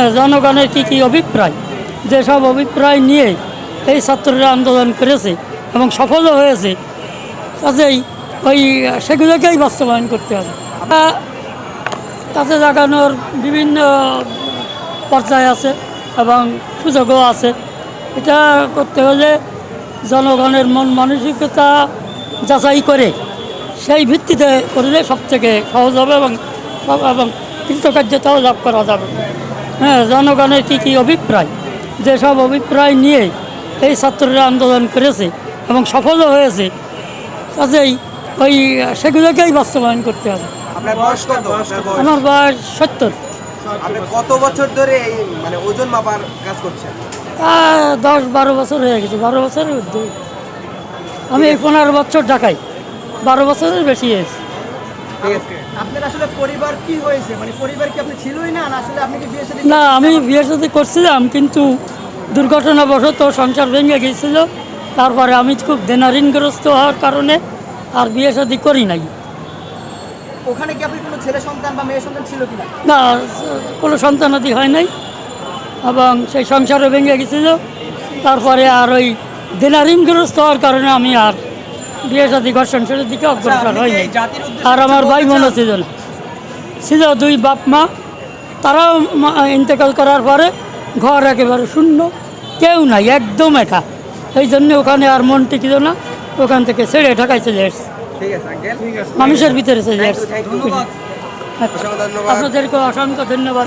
জনগণের কি কি অভিপ্রায়? যেসব অভিপ্রায় নিয়ে এই ছাত্ররা আন্দোলন করেছে এবং সফলও হয়েছে, কাজেই ওই, সেগুলোকেই বাস্তবায়ন করতে হবে। তাতে জাগানোর বিভিন্ন পর্যায় আছে এবং সুযোগও আছে। এটা করতে হলে জনগণের মন মানসিকতা যাচাই করে, সেই ভিত্তিতে করলে সব থেকে সহজ হবে এবং এবং কৃতকার্যতাও লাভ করা যাবে। হ্যাঁ জনগণের কী কী অভিপ্রায়? যেসব অভিপ্রায় নিয়ে এই ছাত্ররা আন্দোলন করেছে এবং সফলও হয়েছে কাজেই ওই সেগুলোকেই বাস্তবায়ন করতে হবে? আমার বয়স সত্তর। কত বছর ধরে এই মানে ওজন মাপার কাজ করছেন? দশ বারো বছর হয়ে গেছে বারো বছরের আমি পনেরো বছর ঢাকাই বারো বছরের বেশি হয়েছে। আপনার আসলে পরিবার কি হয়েছে? মানে পরিবার কি আপনি ছিলই না আসলে আপনি কি বিয়ে সাথে না আমি বিয়ের সাথে করছিলাম কিন্তু দুর্ঘটনাবশত সংসার ভেঙে গিয়েছিল। তারপরে আমি খুব দেনাঋণগ্রস্ত হওয়ার কারণে আর বিয়ে শাদি করি নাই। ওখানে কি আপনি কোনো ছেলে সন্তান বা মেয়ে সন্তান ছিল না কোনো সন্তানাদি হয় নাই। এবং সেই সংসারও ভেঙে গেছিল তারপরে আর ওই দেনাঋণগ্রস্ত হওয়ার কারণে আমি আর বিয়ে শাদি ঘর সংসারের দিকে অগ্রসর হয়নি। আর আমার ভাই বোনও ছিল না ছিল দুই বাপ মা তারাও ইন্তেকাল করার পরে ঘর একেবারে শূন্য কেউ নাই একদম একা। সেই জন্য ওখানে আর মন টিকিল না ওখান থেকে ছেড়ে ঢাকায় চলে এসছে ঠিক আছে আঙ্কেল। মানুষের ভিতরে চলে এসছে ইউ আচ্ছা। আপনাদেরকে অসংখ্য ধন্যবাদ।